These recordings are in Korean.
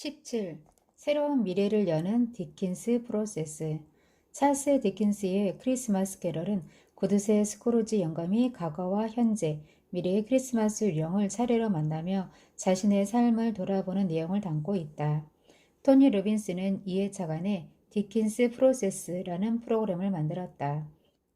17. 새로운 미래를 여는 디킨스 프로세스 찰스 디킨스의 크리스마스 캐럴은 구두쇠 스크루지 영감이 과거와 현재, 미래의 크리스마스 유령을 차례로 만나며 자신의 삶을 돌아보는 내용을 담고 있다. 토니 로빈스는 이해 차관에 디킨스 프로세스라는 프로그램을 만들었다.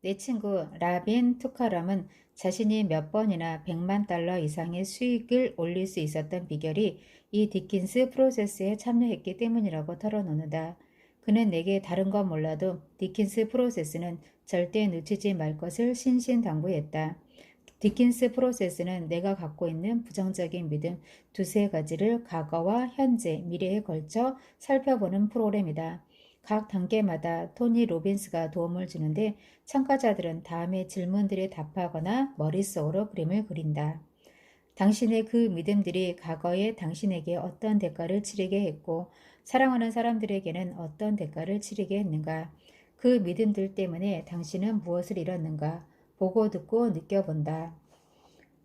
내 친구 라빈 투카람은 자신이 몇 번이나 100만 달러 이상의 수익을 올릴 수 있었던 비결이 이 디킨스 프로세스에 참여했기 때문이라고 털어놓는다. 그는 내게 다른 건 몰라도 디킨스 프로세스는 절대 놓치지 말 것을 신신당부했다. 디킨스 프로세스는 내가 갖고 있는 부정적인 믿음 두세 가지를 과거와 현재, 미래에 걸쳐 살펴보는 프로그램이다. 각 단계마다 토니 로빈스가 도움을 주는데 참가자들은 다음의 질문들에 답하거나 머릿속으로 그림을 그린다. 당신의 그 믿음들이 과거에 당신에게 어떤 대가를 치르게 했고 사랑하는 사람들에게는 어떤 대가를 치르게 했는가? 그 믿음들 때문에 당신은 무엇을 잃었는가? 보고 듣고 느껴본다.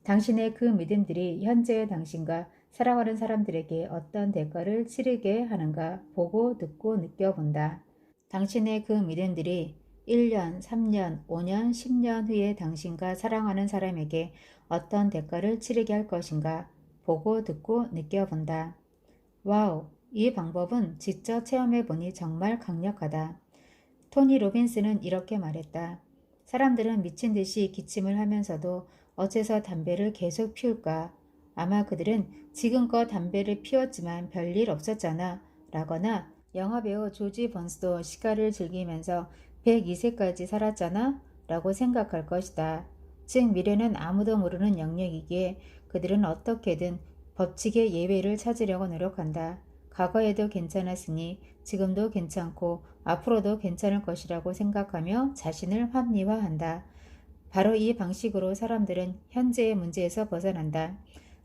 당신의 그 믿음들이 현재의 당신과 사랑하는 사람들에게 어떤 대가를 치르게 하는가 보고 듣고 느껴본다. 당신의 그 믿음들이 1년, 3년, 5년, 10년 후에 당신과 사랑하는 사람에게 어떤 대가를 치르게 할 것인가 보고 듣고 느껴본다. 와우, 이 방법은 직접 체험해 보니 정말 강력하다. 토니 로빈스는 이렇게 말했다. 사람들은 미친 듯이 기침을 하면서도 어째서 담배를 계속 피울까? 아마 그들은 지금껏 담배를 피웠지만 별일 없었잖아. 라거나 영화배우 조지 번스도 시가를 즐기면서 102세까지 살았잖아. 라고 생각할 것이다. 즉 미래는 아무도 모르는 영역이기에 그들은 어떻게든 법칙의 예외를 찾으려고 노력한다. 과거에도 괜찮았으니 지금도 괜찮고 앞으로도 괜찮을 것이라고 생각하며 자신을 합리화한다. 바로 이 방식으로 사람들은 현재의 문제에서 벗어난다.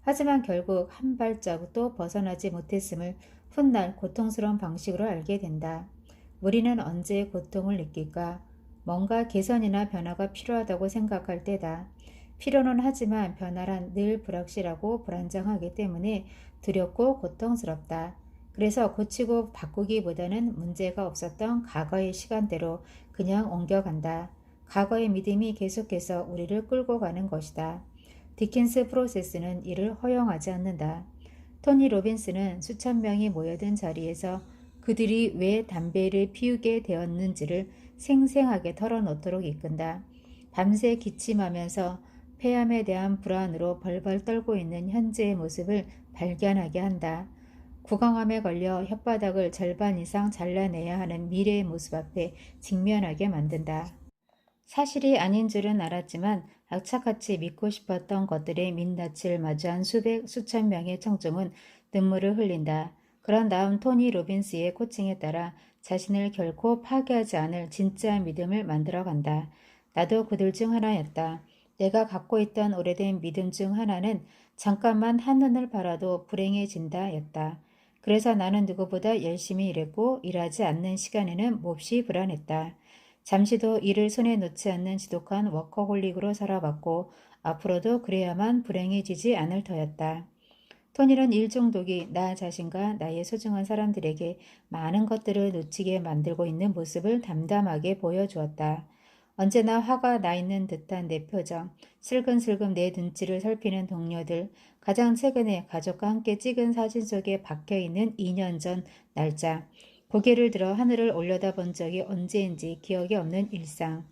하지만 결국 한 발자국도 벗어나지 못했음을 훗날 고통스러운 방식으로 알게 된다. 우리는 언제 고통을 느낄까? 뭔가 개선이나 변화가 필요하다고 생각할 때다. 필요는 하지만 변화란 늘 불확실하고 불안정하기 때문에 두렵고 고통스럽다. 그래서 고치고 바꾸기보다는 문제가 없었던 과거의 시간대로 그냥 옮겨간다. 과거의 믿음이 계속해서 우리를 끌고 가는 것이다. 디킨스 프로세스는 이를 허용하지 않는다. 토니 로빈스는 수천 명이 모여든 자리에서 그들이 왜 담배를 피우게 되었는지를 생생하게 털어놓도록 이끈다. 밤새 기침하면서 폐암에 대한 불안으로 벌벌 떨고 있는 현재의 모습을 발견하게 한다. 구강암에 걸려 혓바닥을 절반 이상 잘라내야 하는 미래의 모습 앞에 직면하게 만든다. 사실이 아닌 줄은 알았지만 악착같이 믿고 싶었던 것들의 민낯을 마주한 수백, 수천 명의 청중은 눈물을 흘린다. 그런 다음 토니 로빈스의 코칭에 따라 자신을 결코 파괴하지 않을 진짜 믿음을 만들어 간다. 나도 그들 중 하나였다. 내가 갖고 있던 오래된 믿음 중 하나는 잠깐만 한눈을 팔아도 불행해진다 였다. 그래서 나는 누구보다 열심히 일했고 일하지 않는 시간에는 몹시 불안했다. 잠시도 일을 손에 놓지 않는 지독한 워커홀릭으로 살아왔고 앞으로도 그래야만 불행해지지 않을 터였다. 토니는 일 중독이 나 자신과 나의 소중한 사람들에게 많은 것들을 놓치게 만들고 있는 모습을 담담하게 보여주었다. 언제나 화가 나 있는 듯한 내 표정, 슬금슬금 내 눈치를 살피는 동료들, 가장 최근에 가족과 함께 찍은 사진 속에 박혀 있는 2년 전 날짜, 고개를 들어 하늘을 올려다본 적이 언제인지 기억이 없는 일상.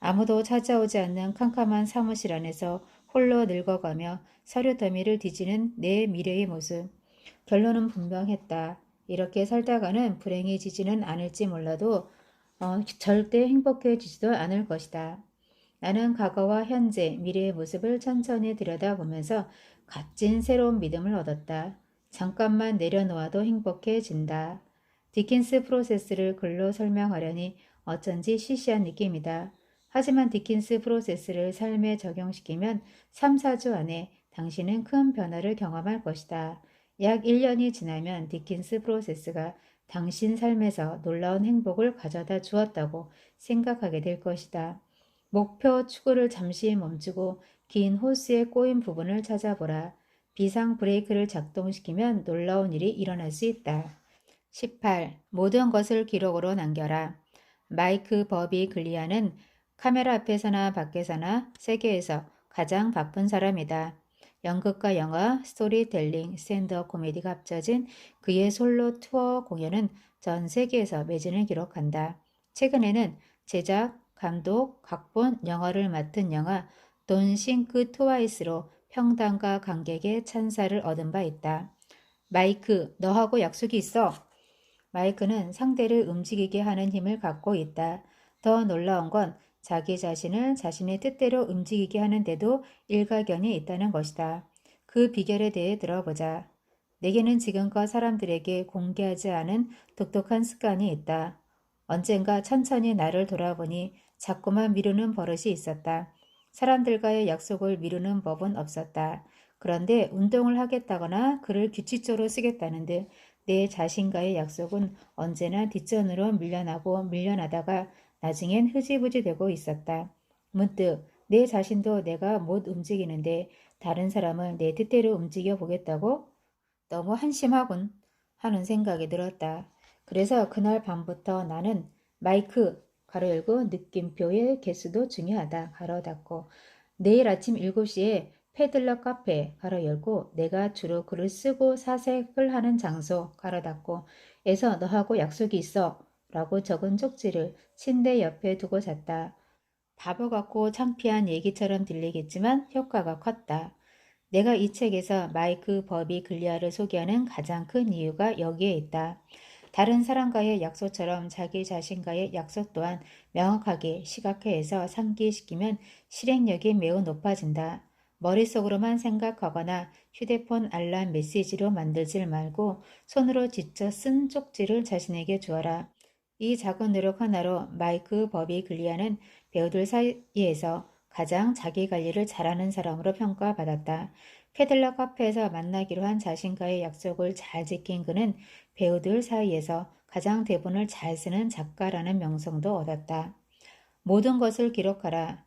아무도 찾아오지 않는 캄캄한 사무실 안에서 홀로 늙어가며 서류 더미를 뒤지는 내 미래의 모습. 결론은 분명했다. 이렇게 살다가는 불행해지지는 않을지 몰라도 어, 절대 행복해지지도 않을 것이다. 나는 과거와 현재, 미래의 모습을 천천히 들여다보면서 값진 새로운 믿음을 얻었다. 잠깐만 내려놓아도 행복해진다. 디킨스 프로세스를 글로 설명하려니 어쩐지 시시한 느낌이다. 하지만 디킨스 프로세스를 삶에 적용시키면 3, 4주 안에 당신은 큰 변화를 경험할 것이다. 약 1년이 지나면 디킨스 프로세스가 당신 삶에서 놀라운 행복을 가져다 주었다고 생각하게 될 것이다. 목표 추구를 잠시 멈추고 긴 호스에 꼬인 부분을 찾아보라. 비상 브레이크를 작동시키면 놀라운 일이 일어날 수 있다. 18. 모든 것을 기록으로 남겨라. 마이크 버비 글리아는 카메라 앞에서나 밖에서나 세계에서 가장 바쁜 사람이다. 연극과 영화, 스토리텔링, 스탠드업 코미디가 합쳐진 그의 솔로 투어 공연은 전 세계에서 매진을 기록한다. 최근에는 제작, 감독, 각본, 영화를 맡은 영화 돈 싱크 트와이스로 평단과 관객의 찬사를 얻은 바 있다. 마이크, 너하고 약속이 있어. 마이크는 상대를 움직이게 하는 힘을 갖고 있다. 더 놀라운 건 자기 자신을 자신의 뜻대로 움직이게 하는데도 일가견이 있다는 것이다. 그 비결에 대해 들어보자. 내게는 지금껏 사람들에게 공개하지 않은 독특한 습관이 있다. 언젠가 천천히 나를 돌아보니 자꾸만 미루는 버릇이 있었다. 사람들과의 약속을 미루는 법은 없었다. 그런데 운동을 하겠다거나 글을 규칙적으로 쓰겠다는 듯 내 자신과의 약속은 언제나 뒷전으로 밀려나고 밀려나다가 나중엔 흐지부지 되고 있었다. 문득 내 자신도 내가 못 움직이는데 다른 사람을 내 뜻대로 움직여 보겠다고? 너무 한심하군 하는 생각이 들었다. 그래서 그날 밤부터 나는 마이크 가로 열고 느낌표의 개수도 중요하다 가로 닫고 내일 아침 7시에 패들러 카페 가로 열고 내가 주로 글을 쓰고 사색을 하는 장소 가로 닫고 에서 너하고 약속이 있어 라고 적은 쪽지를 침대 옆에 두고 잤다. 바보 같고 창피한 얘기처럼 들리겠지만 효과가 컸다. 내가 이 책에서 마이크 버비 글리아를 소개하는 가장 큰 이유가 여기에 있다. 다른 사람과의 약속처럼 자기 자신과의 약속 또한 명확하게 시각화해서 상기시키면 실행력이 매우 높아진다. 머릿속으로만 생각하거나 휴대폰 알람 메시지로 만들질 말고 손으로 직접 쓴 쪽지를 자신에게 주어라. 이 작은 노력 하나로 마이크 버비 글리아는 배우들 사이에서 가장 자기 관리를 잘하는 사람으로 평가받았다. 캐들락 카페에서 만나기로 한 자신과의 약속을 잘 지킨 그는 배우들 사이에서 가장 대본을 잘 쓰는 작가라는 명성도 얻었다. 모든 것을 기록하라.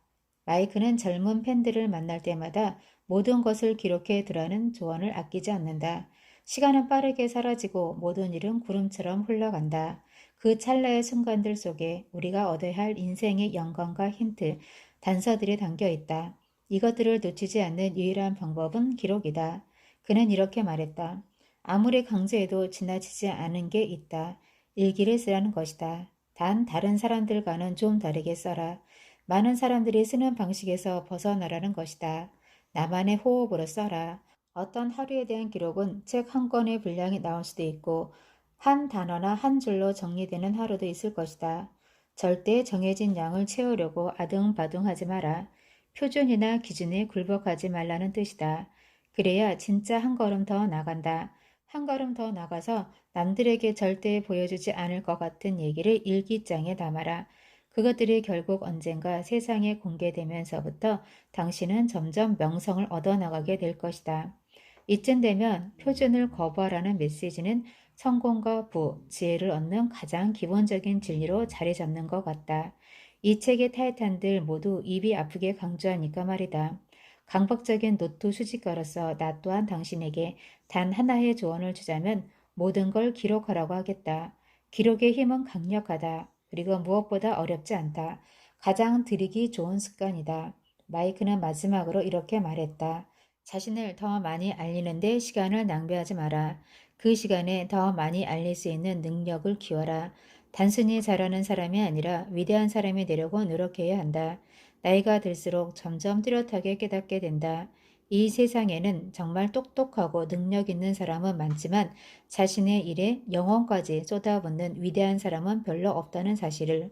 마이크는 젊은 팬들을 만날 때마다 모든 것을 기록해 두라는 조언을 아끼지 않는다. 시간은 빠르게 사라지고 모든 일은 구름처럼 흘러간다. 그 찰나의 순간들 속에 우리가 얻어야 할 인생의 영광과 힌트, 단서들이 담겨 있다. 이것들을 놓치지 않는 유일한 방법은 기록이다. 그는 이렇게 말했다. 아무리 강조해도 지나치지 않은 게 있다. 일기를 쓰라는 것이다. 단 다른 사람들과는 좀 다르게 써라. 많은 사람들이 쓰는 방식에서 벗어나라는 것이다. 나만의 호흡으로 써라. 어떤 하루에 대한 기록은 책 한 권의 분량이 나올 수도 있고 한 단어나 한 줄로 정리되는 하루도 있을 것이다. 절대 정해진 양을 채우려고 아등바등하지 마라. 표준이나 기준에 굴복하지 말라는 뜻이다. 그래야 진짜 한 걸음 더 나간다. 한 걸음 더 나가서 남들에게 절대 보여주지 않을 것 같은 얘기를 일기장에 담아라. 그것들이 결국 언젠가 세상에 공개되면서부터 당신은 점점 명성을 얻어나가게 될 것이다. 이쯤 되면 표준을 거부하라는 메시지는 성공과 부, 지혜를 얻는 가장 기본적인 진리로 자리 잡는 것 같다. 이 책의 타이탄들 모두 입이 아프게 강조하니까 말이다. 강박적인 노트 수집가로서 나 또한 당신에게 단 하나의 조언을 주자면 모든 걸 기록하라고 하겠다. 기록의 힘은 강력하다. 그리고 무엇보다 어렵지 않다. 가장 들이기 좋은 습관이다. 마이크는 마지막으로 이렇게 말했다. 자신을 더 많이 알리는데 시간을 낭비하지 마라. 그 시간에 더 많이 알릴 수 있는 능력을 키워라. 단순히 잘하는 사람이 아니라 위대한 사람이 되려고 노력해야 한다. 나이가 들수록 점점 뚜렷하게 깨닫게 된다. 이 세상에는 정말 똑똑하고 능력 있는 사람은 많지만 자신의 일에 영혼까지 쏟아붓는 위대한 사람은 별로 없다는 사실을